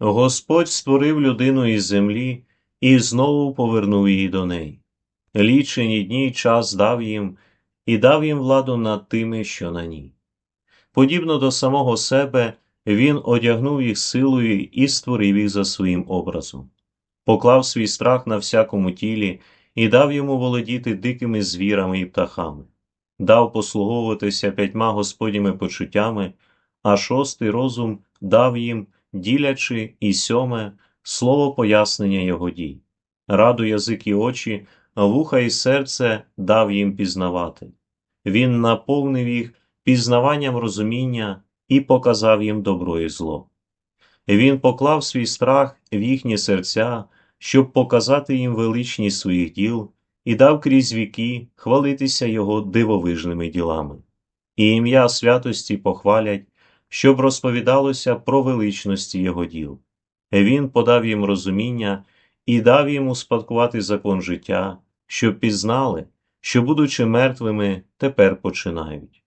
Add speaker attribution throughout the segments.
Speaker 1: Господь створив людину із землі і знову повернув її до неї. Лічені дні й час дав їм і дав їм владу над тими, що на ній. Подібно до самого себе, він одягнув їх силою і створив їх за своїм образом, поклав свій страх на всякому тілі і дав йому володіти дикими звірами і птахами, дав послуговуватися п'ятьма господніми почуттями, а шостий розум дав їм, ділячи і сьоме слово пояснення його дій, раду язик і очі, вуха і серце дав їм пізнавати. Він наповнив їх пізнаванням розуміння і показав їм добро і зло. Він поклав свій страх в їхні серця, щоб показати їм величність своїх діл, і дав крізь віки хвалитися його дивовижними ділами. І ім'я святості похвалять, щоб розповідалося про величності його діл. Він подав їм розуміння і дав їм успадкувати закон життя, щоб пізнали, що, будучи мертвими, тепер починають.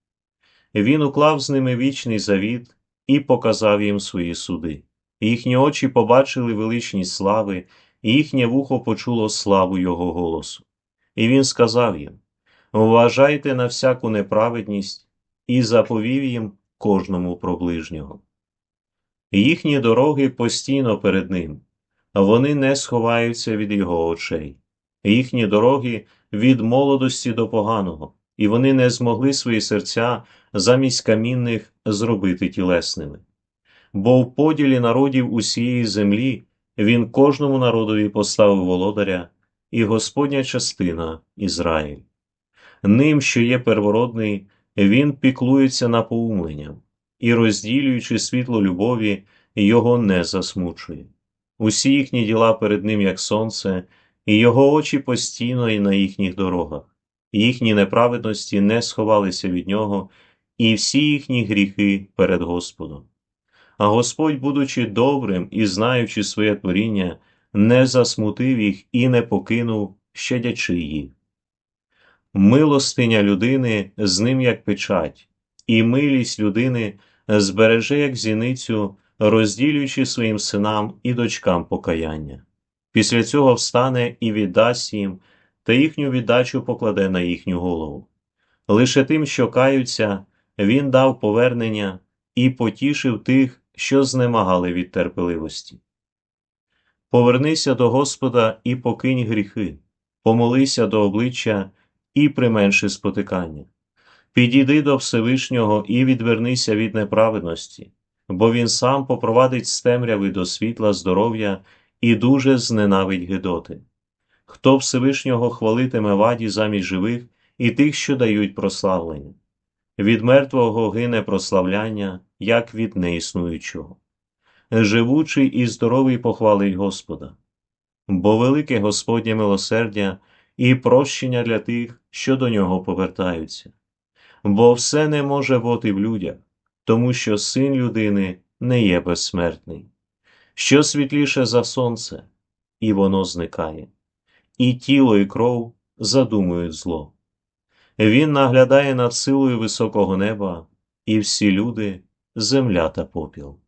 Speaker 1: Він уклав з ними вічний завіт і показав їм свої суди. Їхні очі побачили величність слави, і їхнє вухо почуло славу Його голосу. І він сказав їм: Вважайте на всяку неправедність і заповів їм кожному про ближнього. Їхні дороги постійно перед ним, вони не сховаються від його очей, їхні дороги від молодості до поганого, і вони не змогли свої серця замість камінних зробити тілесними. Бо в поділі народів усієї землі він кожному народові поставив володаря і Господня частина Ізраїль. Ним, що є первородний, він піклується напоумленням і, розділюючи світло любові, його не засмучує. Усі їхні діла перед ним, як сонце, і його очі постійно і на їхніх дорогах, їхні неправедності не сховалися від нього, і всі їхні гріхи перед Господом. А Господь, будучи добрим і знаючи своє творіння, не засмутив їх і не покинув, щадячи їх. Милостиня людини з ним як печать, і милість людини збереже як зіницю, розділюючи своїм синам і дочкам покаяння. Після цього встане і віддасть їм, та їхню віддачу покладе на їхню голову. Лише тим, що каються, він дав повернення і потішив тих, що знемагали від терпеливості. Повернися до Господа і покинь гріхи, помолися до обличчя і применши спотикання. Підійди до Всевишнього і відвернися від неправедності, бо Він сам попровадить з темряви до світла здоров'я і дуже зненавидь Гедоти. Хто Всевишнього хвалитиме ваді замість живих і тих, що дають прославлення. Від мертвого гине прославляння, як від неіснуючого. Живучий і здоровий похвалить Господа, бо велике Господнє милосердя і прощення для тих, що до нього повертаються, бо все не може бути в людях, тому що син людини не є безсмертний, що світліше за сонце, і воно зникає, і тіло, і кров задумують зло. Він наглядає над силою високого неба, і всі люди земля та попіл.